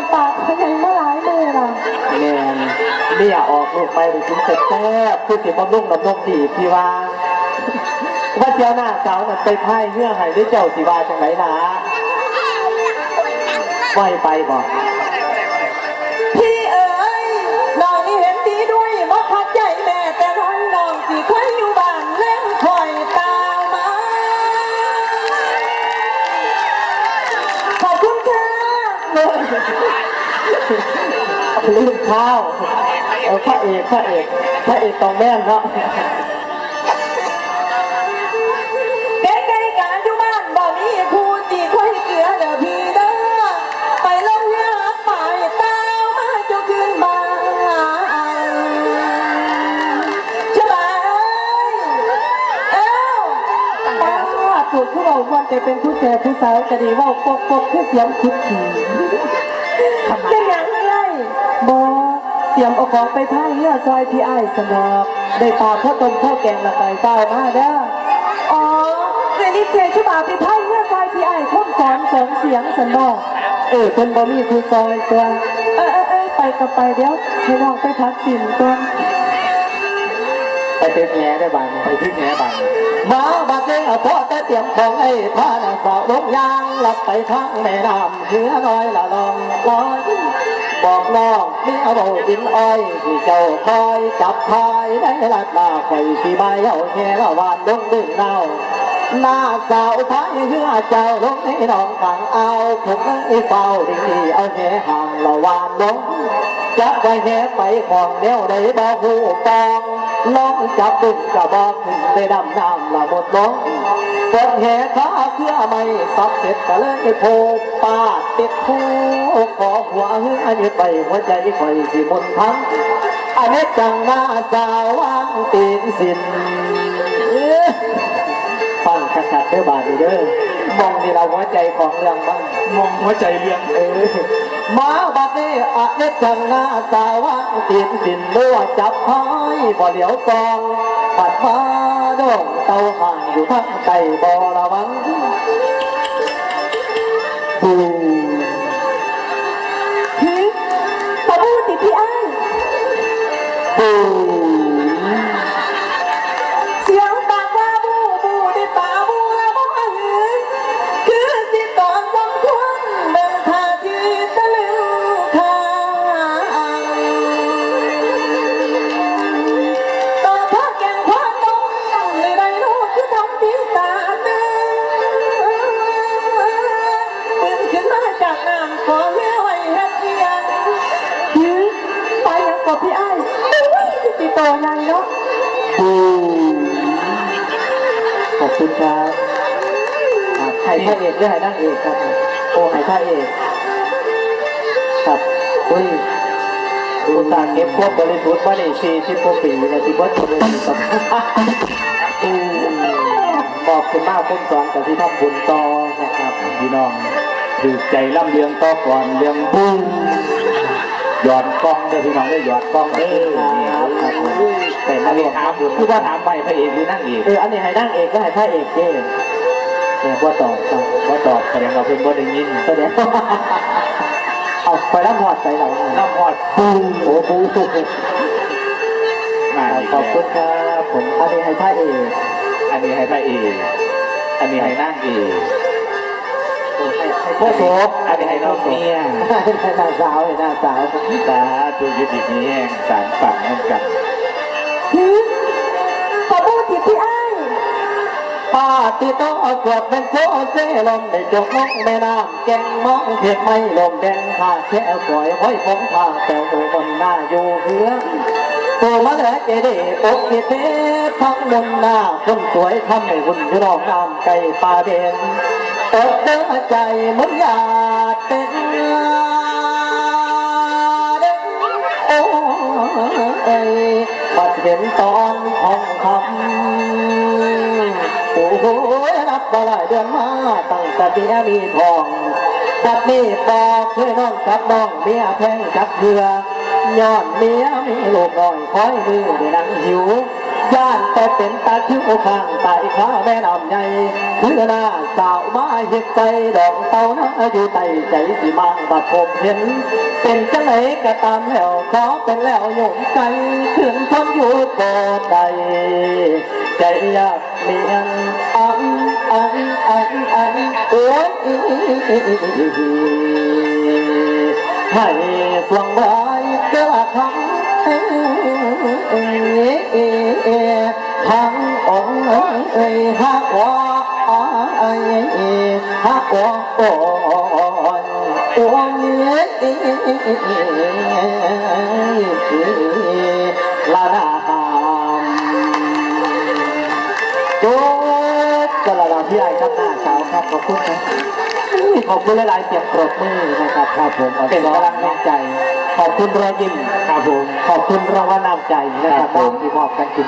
นปากเขายังมาหลายมือล่ะแม่นเบี้ยออกลูกไปไปกินเสร็จแซ่บคือสิบำรุงดำรงดีพี่ว่า ว่าเจ้าหน้าสาวมันไปไพ่เงื่อให้ด้วยเจ้าสิวาจังไหนนะไหวไปบ่พี่ ลืมข้าวเออพระเอกพระเอกพระเอกตองแม่นเนาะใกล้ๆกันอยู่บ้านบ่มีผู้ตีคอยเกลือเด้อพี่เด้อไปลงเรือไปตามมาเจ้าคืนบ้านสบายเอ้า ป้าถูกผู้เราควรจะเป็นผู้แก่ผู้สาวจะดีว่าปกปกคือเสียงคุดขี่เป็นหยังไงบอเตรียมเอาของไปท่าเรือซอยพี่ไอ้สนอกได้ปลาพ่อต้มพ่อแกงละไก่เต้ามาเด้ออ๋อเรนนี่เจชื่อบ่าไปท่าเรือซอยพี่ไอ้ายพ่นสอนสริมเสียงสนอกเออเพิ่นบ่มีคือซอยตัวเออเออเออไปกับไปเดี๋ยวให้น้องไปพักสินก่อ ไปเป็นแง่ได้บ้างไปที่แง่บ้างมาบัดเองเอาพ่อแต่เตรียมของไอ้พานางสาวลงยางหลับไปทางแม่น้ำเหือน้อยละลองลอยบอกน้องมีเอาโบาดินอ้อยที่เจ้าคอยจับพายได้ลัดลาไปที่ใบเอาแง่ละวานลงดึงเน่า หน้าสาวพายเหือเจ้าลงในหนองขังเอาผมไอ้เฝ้าดีเอาแค่ห่างละวานลงจะไปแห่ไปของเดียวได้บอกหูปองน้องจับดึงกระบอกขึ้นได้ดำน้ำละหมดลงกดแห่ข้าเพื่อไม่สับเสร็จก็เลยโผล่ปาติดคู่ขอหัวเฮืออันนี้ไปหัวใจคอยสิมนต์พังอันนี้จังหน้าสาววางตีนสิน ฟังขัดๆเด้อบาดนี้เด้อมองที่เราหัวใจของเรื่องบ้างมองหัวใจเรื่องเออมาบัดนี้อะเน็ดจังหน้าสาวว่างตีนสินดัวจับพายบ่เหลียวกองปัดมาดงเตาห่างอยู่ทั้งไก่บ่ระวังบูหืมปะบูติพี่ไอ้ายบู คุณครับอะให้พระเอกด้วยให้นางเอกครับ โอ้ให้พระเอกครับอุ้ยดูตาเก็บควบบริสุทธิ์ว่าได้สี่สิบกว่าปีนะที่วัดบริสุทธิ์ครับอืมบอกคุณมากคุณสอนกับที่ทำบุญต่อนะครับพี่น้องถือใจล่ำเรืองต่อก่อนเรื่องบุ้ง หยอดกล้องเด้อพี่น้องได้หยอดกล้องเด้อครับแต่มานรนี้วมถามคือว่าถามไปพระเอกหรือนั่งเอกเอออันนี้ให้นั่งเอกก็ให้พระเอกเด้เนี่ยว่าต่อต่อว่าตอบแสดงว่าเพิ่นบ่ได้ยินแสดงเอาไปรับหอดใส่เราน้ำพอดปูโอ้ปูมาอีกขอบคุณครับผมอันนี้ให้พระเอก อันนี้ให้พระเอกอันนี้ให้นั่งเอก ให้ให้พ่อโสบอันนี้ให้น้องเมียหน้าสาวหน้าสาวสาธุยุตินี้แห้งสารฝันนั่นกันหือปะบูติพี่ไอ้ป้าที่ต้องเอาขวดเป็นโซเซลมได้จกมองแม่น้ำแกงมองเพียไม่ลมแดงขาแค่ฝอยห้อยผมทางแต่โอบนหน้าอยู่เหือตัวมาเหลือเจดีอกเกเททั้งบนหน้าคนสวยทำให้หุ่นรองน้ำไก่ปลาเด่น อกเด้อใจมือนอยากเป็นโอ้ยบัดเห็นตอนของคำโอ้โหนับมาหลายเดือนมาตั้งแต่เมียมีทองบัดนี้ปอกเคยน้องกับน้องเมียแพงจับเรือย้อนเมียมีลูกน้อยคอยมือด้นั่งหิว ย่านแต่เป็นตาคิ้วข้างไตข้าแม่น้ำใหญ่คือหน้าสาวมาเห็ดใจดอกเต้าหน้าอยู่ใต้ใจสิมาบัดพบเห็น เป็นจังไหนก็ตามแล้วขอเป็นแล้วโยมใจขึ้นทนอยู่ก่ใดใจอยากเมียนอันอันอันอันโอ้ยให้ฟวงไว้กิดคำทั้ง กว่าอ่อนอ่อนลาดามโจ๊กกระดาพี่ไอ้ครับหน้าสาวครับขอบคุณครับขอบคุณหลายๆเสียงปรบมือนะครับครับผมเป็นกำลังใจ ขอบคุณรอยยิ้มครับผมขอบคุณรางวัลน้ำใจนะครับผมที่มอบกันคุณ